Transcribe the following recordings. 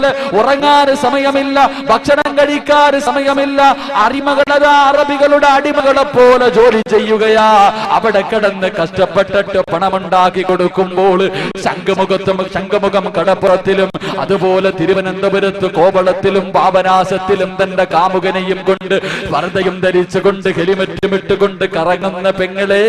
പോലെ ഉറങ്ങാൻ സമയമില്ല ഭക്ഷണം കഴിക്കാൻ സമയമില്ല അടിമകളതാ അറബികളുടെ അടിമകളെ പോലെ ജോലി ചെയ്യുകയാ. അവിടെ കിടന്ന് കഷ്ടപ്പെട്ടിട്ട് പണമുണ്ടാക്കി കൊടുക്കുമ്പോൾ ശംഖുമുഖത്തും ശംഖുമുഖം കടപ്പുറത്തിലും അതുപോലെ തിരുവനന്തപുരത്ത് കോവളത്തിലും പാപനാശത്തിലും തന്റെ കാമുകനെയും കൊണ്ട് വർദ്ധയും ധരിച്ചുകൊണ്ട് ഹെലിമറ്റും ഇട്ടുകൊണ്ട് കറങ്ങുന്ന പെങ്ങളെ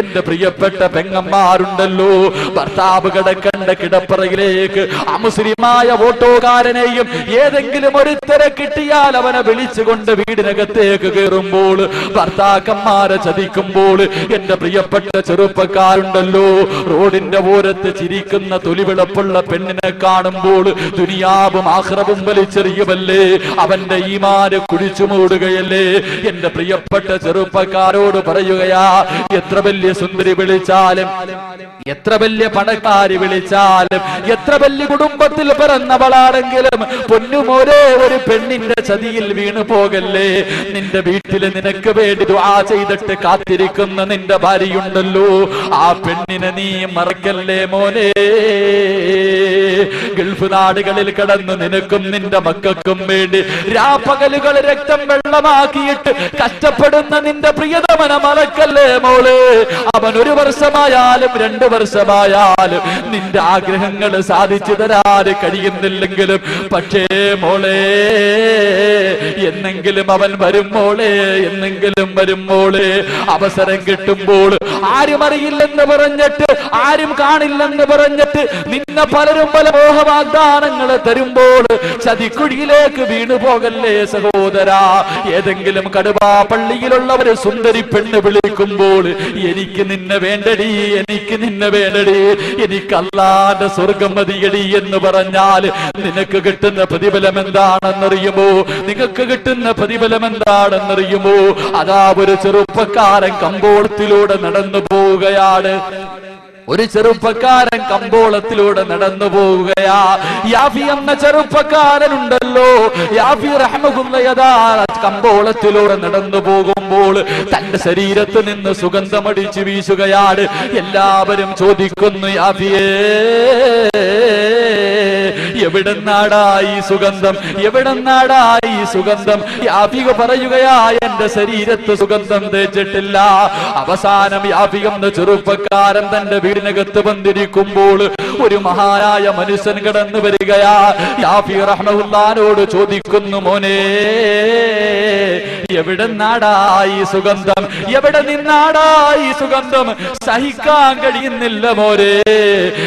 എന്റെ പ്രിയപ്പെട്ട പെങ്ങന്മാരുണ്ടല്ലോ. ഭർത്താവ് കിടക്കണ്ട കിടപ്പറയിലേക്ക് അമുസ്ലിമായ ഓട്ടോകാരനെയും ഏതെങ്കിലും ഒരുത്തരെ കിട്ടിയാൽ അവനെ വിളിച്ചുകൊണ്ട് വീടിനകത്തേക്ക് കയറുമ്പോൾ ഭർത്താക്കന്മാരെ ചതിക്കുമ്പോൾ എന്റെ പ്രിയപ്പെട്ട ചെറുപ്പക്കാരുണ്ടല്ലോ റോഡിന്റെ ഓരത്ത് ചിരിക്കുന്ന തൊലിവിളപ്പുള്ള പെണ്ണിനെ കാണുമ്പോൾ ദുനിയാവും ആഹ്റവും വലിച്ചെറിയുമല്ലേ? അവന്റെ ഈമാര് കുഴിച്ചു മൂടുകയല്ലേ? എന്റെ പ്രിയപ്പെട്ട ചെറുപ്പക്കാരോട് പറയുകയാ എത്ര വലിയ സുന്ദരി വിളിച്ചാലും എത്ര വലിയ പണക്കാരി വിളിച്ചാലും എത്ര വലിയ കുടുംബത്തിൽ പിറന്നവളാണെങ്കിലും പൊന്നുമോരെ ഒരു പെണ്ണിന്റെ ചതിയിൽ വീണു പോകല്ലേ? നിന്റെ വീട്ടിൽ നിനക്ക് വേണ്ടി ദുആ ചെയ്തിട്ട് കാത്തിരിക്കുന്ന നിന്റെ ഭാര്യയുണ്ടല്ലോ. ആ പെണ്ണിനെ നീ മറക്കല്ലേ മോനെ? ഗൾഫ് നാടുകളിൽ കടന്ന് നിനക്കും നിന്റെ മക്കൾക്കും വേണ്ടി രാപ്പകലുകൾ രക്തം വെള്ളമാക്കിയിട്ട് കഷ്ടപ്പെടുന്ന നിന്റെ പ്രിയതമന മറക്കല്ലേ മോൾ? അവൻ ഒരു വർഷമായാലും രണ്ടു വർഷമായാലും നിന്റെ ആഗ്രഹങ്ങൾ സാധിച്ചു തരാൻ കഴിയുന്നില്ലെങ്കിലും പക്ഷേ മോളെ എന്നെങ്കിലും അവൻ വരും മോളെ എന്നെങ്കിലും വരും മോളെ. അവസരം കിട്ടുമ്പോൾ ആരും അറിയില്ലെന്ന് പറഞ്ഞിട്ട് ആരും കാണില്ലെന്ന് പറഞ്ഞിട്ട് നിന്നെ പലരും പല മോഹവാഗ്ദാനങ്ങൾ തരുമ്പോൾ ചതിക്കുഴിയിലേക്ക് വീണു പോകല്ലേ സഹോദര. ഏതെങ്കിലും കടുവാ പള്ളിയിലുള്ളവര് സുന്ദരി പെണ്ണ് വിളിക്കുമ്പോൾ എനിക്ക് നിന്നെ വേണ്ടടി എനിക്ക് നിന്നെ വേണ്ടടി എനിക്ക് അല്ലാന്റെ സ്വർഗം മതിയടി. എന്ന് പറഞ്ഞാൽ നിനക്ക് കിട്ടുന്ന പ്രതിഫലം എന്താണെന്നറിയുമോ? നിങ്ങൾക്ക് കിട്ടുന്ന പ്രതിഫലം എന്താണെന്നറിയുമോ? അതാ ഒരു ചെറുപ്പക്കാരൻ കമ്പോളത്തിലൂടെ നടന്നു പോവുകയാണ്. ഒരു ചെറുപ്പക്കാരൻ കമ്പോളത്തിലൂടെ നടന്നു പോവുകയാ. യാഫി എന്ന ചെറുപ്പക്കാരനുണ്ടല്ലോ. യാഫി റഹ്മഹുല്ലയതാ കമ്പോളത്തിലൂടെ നടന്നു പോകുമ്പോൾ തന്റെ ശരീരത്ത് നിന്ന് സുഗന്ധമടിച്ചു വീശുകയാണ്. എല്ലാവരും ചോദിക്കുന്നു യാഫിയേ എവിടെന്നാടായി സുഗന്ധം? എവിടെന്നാടായി സുഗന്ധം? യാഫിക പറയുകയാ എന്റെ ശരീരത്ത് സുഗന്ധം തേച്ചിട്ടില്ല. അവസാനം യാഫികം എന്ന ചെറുപ്പക്കാരൻ തന്റെ വീടിനകത്ത് വന്നിരിക്കുമ്പോൾ ഒരു മഹാനായ മനുഷ്യൻ കടന്നു വരികയാ. യാഫി റഹ്മുല്ലാനോട് ചോദിക്കുന്നു മോനെ എവിടെ നാടായി സുഗന്ധം? എവിടെ നിന്നാടായി സുഗന്ധം? സഹിക്കാൻ കഴിയുന്നില്ല മോരെ.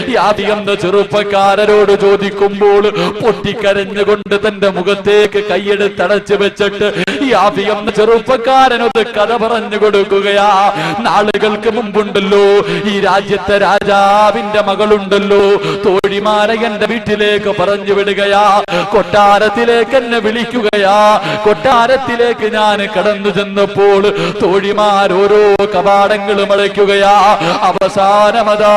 യാതികന്ത ചെറുപ്പക്കാരോട് ചോദിക്കുമ്പോൾ പൊട്ടിക്കരഞ്ഞുകൊണ്ട് തന്റെ മുഖത്തേക്ക് കൈയെടുത്തടച്ചു വെച്ചിട്ട് യാതികന്ത ചെറുപ്പക്കാരനൊത് കഥ പറഞ്ഞു കൊടുക്കുകയാ. നാളുകൾക്ക് മുമ്പുണ്ടല്ലോ ഈ രാജ്യത്തെ രാജാവിന്റെ മകളുണ്ടല്ലോ തോഴിമാരെ എന്റെ വീട്ടിലേക്ക് പറഞ്ഞു വിടുകയാ. കൊട്ടാരത്തിലേക്ക് എന്നെ വിളിക്കുകയാ. കൊട്ടാരത്തിലേക്ക് ഞാൻ കടന്നു ചെന്നപ്പോൾ തോഴിമാർ ഓരോ കവാടങ്ങളും അടയ്ക്കുകയാ അവസാനമതാ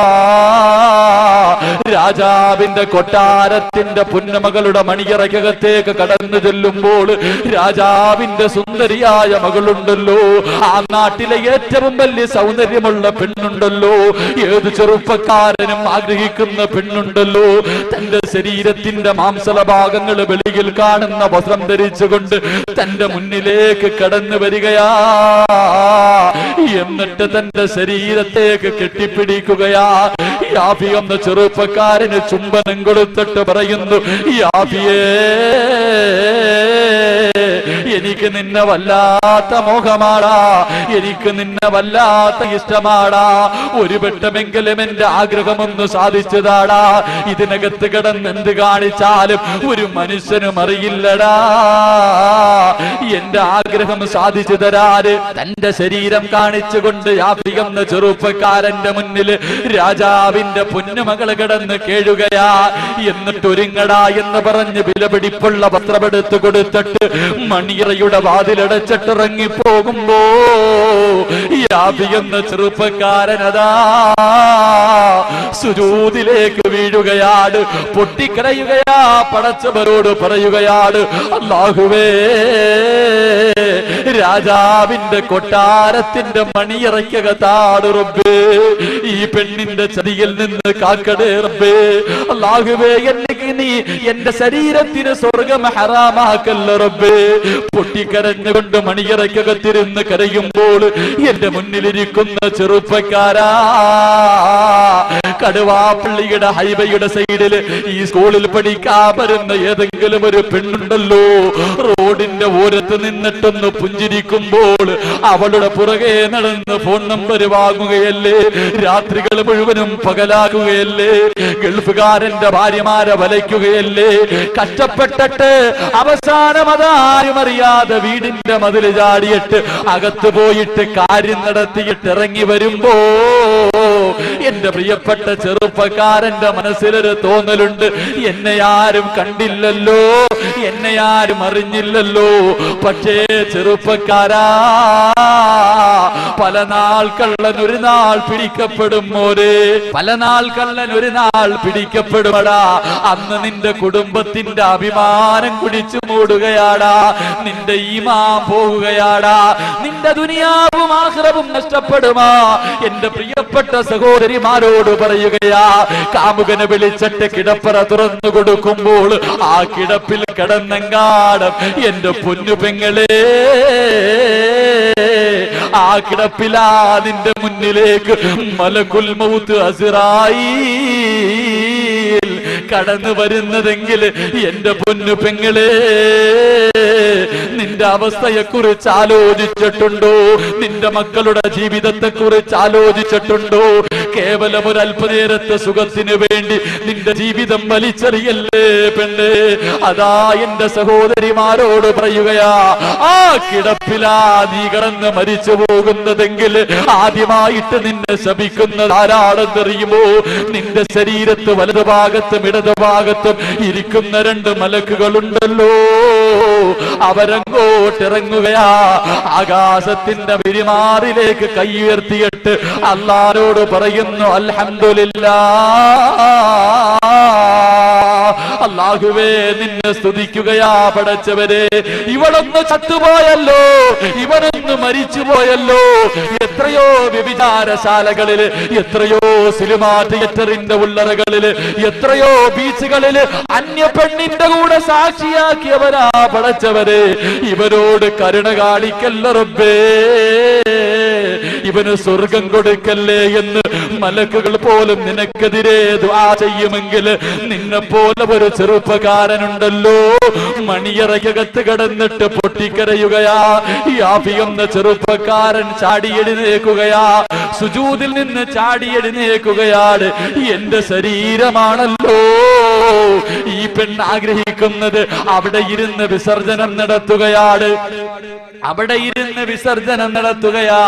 രാജാവിന്റെ കൊട്ടാരത്തിന്റെ പുന്നമകളുടെ മണിയറക്കകത്തേക്ക് കടന്നു ചെല്ലുമ്പോൾ രാജാവിന്റെ സുന്ദരിയായ മകളുണ്ടല്ലോ. ആ നാട്ടിലെ ഏറ്റവും വലിയ സൗന്ദര്യമുള്ള പെണ്ണുണ്ടല്ലോ. ഏത് ചെറുപ്പക്കാരനും ആഗ്രഹിക്കുന്ന പെണ്ണുണ്ടല്ലോ. തന്റെ ശരീരത്തിന്റെ മാംസല ഭാഗങ്ങൾ വെളിയിൽ കാണുന്ന വസ്ത്രം ധരിച്ചുകൊണ്ട് തന്റെ മുന്നിലേക്ക് കടന്നു വരികയാ. എന്നിട്ട് തന്റെ ശരീരത്തേക്ക് കെട്ടിപ്പിടിക്കുകയാ. യാഫി എന്ന ചെറുപ്പക്കാരന് ചുംബനം കൊടുത്തിട്ട് പറയുന്നു യാഫിയേ എനിക്ക് നിന്നെ വല്ലാത്ത മോഹമാടാ. എനിക്ക് നിന്നെ വല്ലാത്ത ഇഷ്ടമാടാ. ഒരു പെട്ടമെങ്കിലും എന്റെ ആഗ്രഹമൊന്ന് സാധിച്ചതാടാ. ഇതിനകത്ത് കിടന്ന് എന്ത് കാണിച്ചാലും ഒരു മനുഷ്യനും അറിയില്ലടാ. എന്റെ ആഗ്രഹം സാധിച്ചു തരാറ് തന്റെ ശരീരം കാണിച്ചുകൊണ്ട് യാഫികന്ന ചെറുപ്പക്കാരന്റെ മുന്നിൽ രാജാവിന്റെ പൊന്നുമകൾ കിടന്ന് കേഴുകയാ. എന്നിട്ടൊരുങ്ങടാ എന്ന് പറഞ്ഞ് വിലപിടിപ്പുള്ള പത്രമെടുത്ത് കൊടുത്തിട്ട് മണിയറയുടെ വാതിലടച്ചിട്ടിറങ്ങി പോകുമ്പോ യാബി എന്ന ചെറുപ്പക്കാരനതാ സുരൂതിലേക്ക് വീഴുകയാണ് പൊട്ടിക്കരയുകയാ പടച്ചവരോട് പറയുകയാണ് അല്ലാഹുവേ രാജാവിന്റെ കൊട്ടാരത്തിന്റെ മണിയറയ്ക്കകത്താണ് റബ്ബേ. ഈ പെണ്ണിന്റെ ചതിയിൽ നിന്ന് കാക്കടേ റബ്ബേ. എന്നെ നീ എന്റെ ശരീരത്തിന് സ്വർഗം ഹറാമാക്കല്ല റബ്ബേ. പൊട്ടിക്കരഞ്ഞുകൊണ്ട് മണിയറയ്ക്കകത്തിരുന്ന് കരയുമ്പോൾ എന്റെ മുന്നിലിരിക്കുന്ന ചെറുപ്പക്കാരാ. കടുവാപ്പള്ളിയുടെ ഹൈവേയുടെ സൈഡിൽ ഈ സ്കൂളിൽ പഠിക്കാൻ വരുന്ന ഏതെങ്കിലും ഒരു പെണ്ണുണ്ടല്ലോ. റോഡിന്റെ ഓരത്ത് നിന്നിട്ടൊന്ന് പുഞ്ചിരിക്കുമ്പോൾ അവളുടെ പുറകെ നടന്ന് ഫോൺ നമ്പർ വാങ്ങുകയല്ലേ? രാത്രികൾ മുഴുവനും പകലാകുകയല്ലേ? ഗൾഫുകാരന്റെ ഭാര്യമാരെ വലയ്ക്കുകയല്ലേ? കഷ്ടപ്പെട്ടിട്ട് അവസാനം അതാരും അറിയാതെ വീടിന്റെ മതിൽ ചാടിയിട്ട് അകത്ത് പോയിട്ട് കാര്യം നടത്തിയിട്ട് ഇറങ്ങി വരുമ്പോ എന്റെ പ്രിയപ്പെട്ട ചെറുപ്പക്കാരന്റെ മനസ്സിലൊരു തോന്നലുണ്ട്. എന്നെ ആരും കണ്ടില്ലല്ലോ. എന്നെ ആരും അറിഞ്ഞില്ലല്ലോ. പക്ഷേ ചെറുപ്പക്കാരാ പല നാൾ കള്ളൻ ഒരു നാൾ പിടിക്കപ്പെടും മോരെ പല നാൾ കള്ളൻ ഒരു നാൾ പിടിക്കപ്പെടുമടാ. അന്ന് നിന്റെ കുടുംബത്തിന്റെ അഭിമാനം കുടിച്ചു മൂടുകയാടാ. നിന്റെ ഈമാ പോവുകയാടാ. നിന്റെ ദുനിയാവും ആഹ്റവും നഷ്ടപ്പെടുമാ. എന്റെ പ്രിയപ്പെട്ട സഹോദരിമാരോട് പറയുകയാ കാമുകനെ വിളിച്ചിട്ട് കിടപ്പറ തുറന്നു കൊടുക്കുമ്പോൾ ആ കിടപ്പിൽ കിടന്നെങ്കാടം എന്റെ പൊന്നു പെങ്ങളെ. ആ കിടപ്പിലാ നിന്റെ മുന്നിലേക്ക് മലകുൽ മൗത്ത് അസിറായി കടന്നു വരുന്നതെങ്കിൽ എന്റെ പൊന്നു പെങ്ങളെ. നിന്റെ അവസ്ഥയെ കുറിച്ച് ആലോചിച്ചിട്ടുണ്ടോ? നിന്റെ മക്കളുടെ ജീവിതത്തെ കുറിച്ച് ആലോചിച്ചിട്ടുണ്ടോ? കേവലം ഒരു അല്പനേരത്തെ സുഖത്തിന് വേണ്ടി നിന്റെ ജീവിതം വലിച്ചെറിയല്ലേ പെണ്ണേ? അതാ എന്റെ സഹോദരിമാരോട് പറയുകയാ ആ കിടപ്പിലാ നീ കടന്ന് മരിച്ചു പോകുന്നതെങ്കിൽ ആദ്യമായിട്ട് നിന്നെ ശപിക്കുന്നത് ആരാണെന്നറിയുമോ? നിന്റെ ശരീരത്ത് വലതുഭാഗത്തും ഇടതുഭാഗത്തും ഇരിക്കുന്ന രണ്ട് മലക്കുകളുണ്ടല്ലോ. അവരങ്ങോട്ടിറങ്ങുകയാ ആകാശത്തിന്റെ പെരുമാറിലേക്ക് കൈ ഉയർത്തിയിട്ട് അള്ളാരോട് പറയുന്നു അൽഹംദുലില്ലാ. അല്ലാഹുവേ നിന്നെ സ്തുതിക്കുകയാ പടച്ചവരെ ഇവളൊന്ന് ചത്തുപോയല്ലോ ഇവനൊന്ന് മരിച്ചുപോയല്ലോ. എത്രയോ വ്യഭിചാരശാലകളിൽ എത്രയോ സിനിമാ തിയേറ്ററിന്റെ ഉള്ളറകളിൽ എത്രയോ ബീച്ചുകളിൽ അന്യ പെണ്ണിന്റെ കൂടെ സാക്ഷിയാക്കിയവരാ പടച്ചവരെ. ഇവരോട് കരുണ കാണിക്കല്ല റബ്ബേ. ഇവന് സ്വർഗം കൊടുക്കല്ലേ എന്ന് മലക്കുകൾ പോലും നിനക്കെതിരെ ദുആ ചെയ്യുമെങ്കിൽ നിന്നെ പോലെ ഒരു ചെറുപ്പക്കാരനുണ്ടല്ലോ. മണിയറകത്ത് കിടന്നിട്ട് പൊട്ടിക്കരയുകയാ. യാഫി എന്ന ചെറുപ്പക്കാരൻ ചാടിയെഴുന്നേക്കുകയാ സുജൂതിൽ നിന്ന് ചാടിയെഴുന്നേക്കുകയാണ് എന്റെ ശരീരമാണല്ലോ. ഈ പെണ്ണ് ആഗ്രഹിക്കുന്നത് അവിടെ ഇരുന്ന് വിസർജനം നടത്തുകയാണ്. അവിടെ ഇരുന്ന് വിസർജനം നടത്തുകയാ.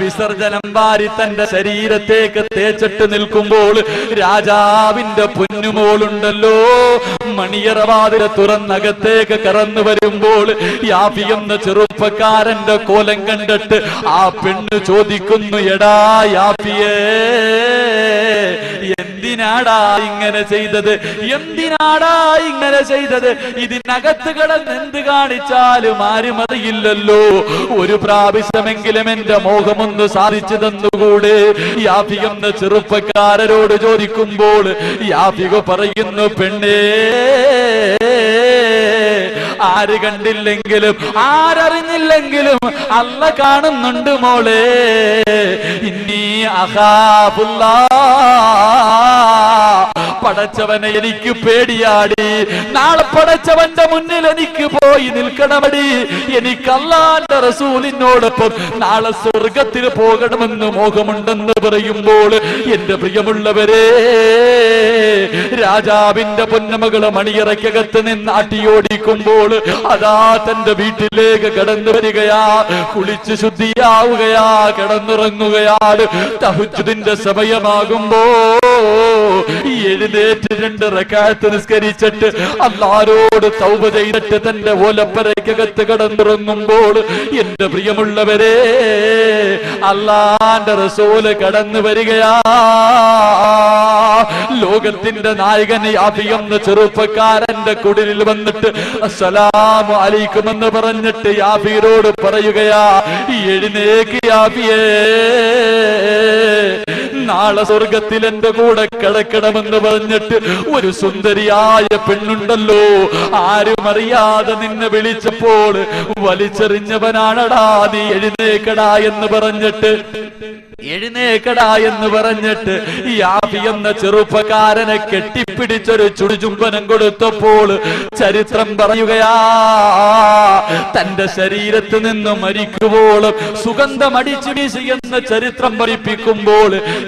വിസർജനം വാരി തന്റെ ശരീരത്തേക്ക് തേച്ചിട്ട് നിൽക്കുമ്പോൾ രാജാവിന്റെ പൊന്നുമോളുണ്ടല്ലോ. മണിയറവാതിര തുറന്നകത്തേക്ക് കറന്നു വരുമ്പോൾ യാഫി എന്ന ചെറുപ്പക്കാരന്റെ കോലം കണ്ടിട്ട് ആ പെണ്ണ് ചോദിക്കുന്നു എടാ യാഫിയേ എന്തിനാടാ ഇങ്ങനെ ചെയ്തത്? എന്തിനാടാ ഇങ്ങനെ ചെയ്തത്? ഇതിനകത്ത് കിടന്ന് എന്ത് കാണിച്ചാലും ആരും അറിയില്ലല്ലോ. ഒരു പ്രാവശ്യമെങ്കിലും എന്റെ മോഹമൊന്ന് സാധിച്ചു തന്നുകൂടെ? യാഫി എന്ന ചെറുപ്പക്കാരരോട് ചോദിക്കുമ്പോൾ യാഫിക പറയുന്നു പെണ്ണേ ആര് കണ്ടില്ലെങ്കിലും ആരറിഞ്ഞില്ലെങ്കിലും അല്ല കാണുന്നുണ്ട് മോളെ. ഇനി അഹാബുള്ള പടച്ചവനെ എനിക്ക് പേടിയാടി. നാളെ പടച്ചവന്റെ മുന്നിൽ എനിക്ക് പോയി നിൽക്കണമടി. എനിക്ക് അല്ലാന്റെ റസൂലിനോടൊപ്പം നാളെ സ്വർഗത്തിൽ പോകണമെന്ന് മോഹമുണ്ടെന്ന് പറയുമ്പോൾ എന്റെ പ്രിയമുള്ളവരെ രാജാവിന്റെ പൊന്നമകൾ മണിയറയ്ക്കകത്ത് നിന്ന് അട്ടിയോടിക്കുമ്പോൾ അതാ തന്റെ വീട്ടിലേക്ക് കടന്നു വരികയാ. കുളിച്ച് ശുദ്ധിയാവുകയാ കിടന്നുറങ്ങുകയാണ് തഹുജുദിന്റെ സമയമാകുമ്പോൾ എഴുന്നേറ്റ് രണ്ട് റക്കാത്ത് നിസ്കരിച്ചിട്ട് അല്ലാരോട് തൗബ ചെയ്തിട്ട് തന്റെ ഓലപ്പരയ്ക്കകത്ത് കടന്നിറങ്ങുമ്പോൾ എന്റെ പ്രിയമുള്ളവരെ അല്ലാന്റെ റസൂൽ കടന്നു വരികയാ. ലോകത്തിന്റെ നായകൻ യാഫിയെന്ന ചെറുപ്പക്കാരന്റെ കുടിലിൽ വന്നിട്ട് അസ്സലാമു അലൈക്കും എന്ന് പറഞ്ഞിട്ട് യാഫീരോട് പറയുകയാ എഴുന്നേക്ക് യാഫിയേ നാളെ സ്വർഗത്തിൽ എന്റെ കൂടെ കിടക്കണമെന്ന് പറഞ്ഞിട്ട് ഒരു സുന്ദരിയായ പെണ്ണുണ്ടല്ലോ. ആരും അറിയാതെ നിന്നെ വിളിച്ചപ്പോൾ വലിച്ചെറിഞ്ഞവനാണടാ നീ എഴുന്നേക്കടാ എന്ന് പറഞ്ഞിട്ട് എഴുന്നേക്കടാ എന്ന് പറഞ്ഞിട്ട് ആബി എന്ന ചെറുപ്പക്കാരനെ കെട്ടിപ്പിടിച്ചൊരു ചുടുചുംബനം കൊടുത്തപ്പോൾ ചരിത്രം പറയുകയാ തന്റെ ശരീരത്ത് നിന്ന് മരിക്കുവോളം സുഗന്ധം അടിച്ചു വീശി എന്ന് ചരിത്രം പഠിപ്പിക്കുമ്പോൾ